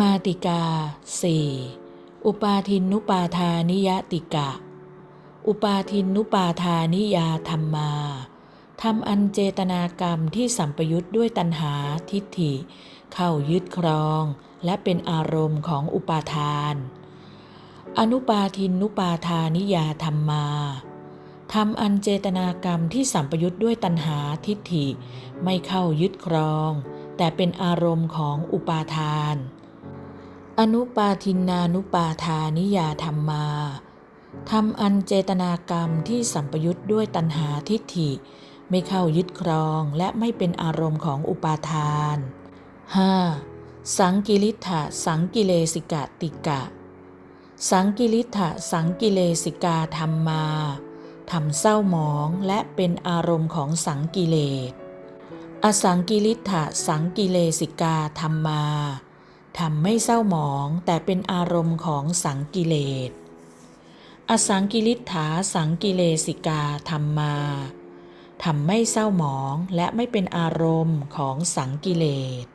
มาติกาสี่อุปาทินนุปาทานิยติกะ อุปาทินนุปาทานิยาธรรมาทำอันเจตนากรรมที่สัมปยุทธ์ด้วยตัณหาทิฏฐิ เข้ายึดครอง และเป็นอารมณ์ของอุปาทาน อนุปาทินนุปาทานิยาธรรมาทำอันเจตนากรรมที่สัมปยุทธ์ด้วยตัณหาทิฏฐิ ไม่เข้ายึดครอง แต่เป็นอารมณ์ของอุปาทาน อนุปาทินานุปาทานิยาธรรมาทำอันเจตนากรรมที่สัมปยุทธ์ด้วยตัณหาทิฏฐิ ไม่เข้ายึดครองและไม่เป็นอารมณ์ของอุปาทาน 5. สังกิริธะสังกิเลสิกะติกะ สังกิริธะสังกิเลสิกาธรรมาทำเศร้าหมองและเป็นอารมณ์ของสังกิเลสอสังกิริธะสังกิเลสิกาธรรมา ทำไม่เศร้าหมองแต่เป็นอารมณ์ของสังกิเลส อสังกิริฐาสังกิเลสิกาธรรมาทำไม่เศร้าหมองและไม่เป็นอารมณ์ของสังกิเลส